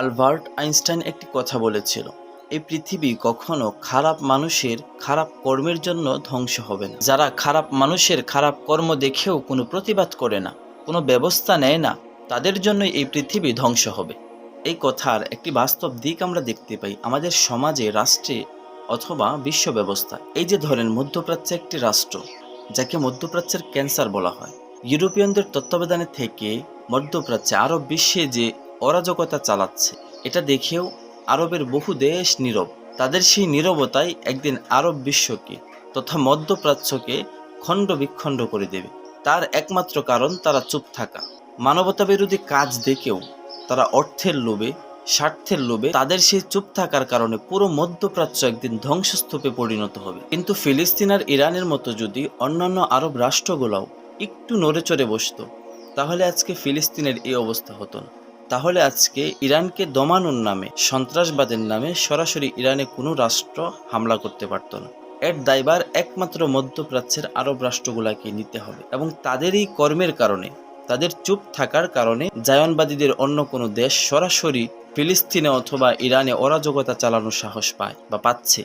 Albert Einstein একটি কথা বলেছিল, এই পৃথিবী কখনো খারাপ মানুষের খারাপ কর্মের জন্য ধ্বংস হবে না। যারা খারাপ মানুষের খারাপ কর্ম দেখেও কোনো প্রতিবাদ করে না, কোনো ব্যবস্থা নেয় না, তাদের জন্যই এই পৃথিবী ধ্বংস হবে। এই কথার একটি বাস্তব দিক আমরা দেখতে পাই আমাদের সমাজে, রাষ্ট্রে অথবা বিশ্ব ব্যবস্থা এই যে ধরেন মধ্যপ্রাচ্যে একটি রাষ্ট্র, যাকে মধ্যপ্রাচ্যের ক্যান্সার বলা হয় ইউরোপিয়ানদের তত্ত্বাবধানে থেকে মধ্যপ্রাচ্যে আরব বিশ্বে যে অরাজকতা চালাচ্ছে। এটা দেখেও আরবের বহু দেশ নীরব। তাদের সেই নীরবতাই একদিন আরব বিশ্বকে তথা মধ্যপ্রাচ্যকে খণ্ড বিখণ্ড করে দেবে। তার একমাত্র কারণ তারা চুপ থাকা। মানবতা বিরোধী কাজ দেখেও তারা অর্থের লোভে, স্বার্থের লোভে তাদের সেই চুপ থাকার কারণে পুরো মধ্যপ্রাচ্য একদিন ধ্বংসস্তূপে পরিণত হবে। কিন্তু ফিলিস্তিন আর ইরানের মতো যদি অন্যান্য আরব রাষ্ট্রগুলোও একটু নড়ে চড়ে বসতো, তাহলে আজকে ফিলিস্তিনের এই অবস্থা হতো না। তাহলে আজকে ইরানকে দমানোর নামে, সন্ত্রাসবাদের নামে সরাসরি ইরানে কোনো রাষ্ট্র হামলা করতে পারত না। এর দায়ভার একমাত্র মধ্যপ্রাচ্যের আরব রাষ্ট্রগুলাকে নিতে হবে এবং তাদের এই কর্মের কারণে, তাদের চুপ থাকার কারণে জায়নবাদীদের অন্য কোনো দেশ সরাসরি ফিলিস্তিনে অথবা ইরানে অরাজকতা চালানোর সাহস পায় বা পাচ্ছে।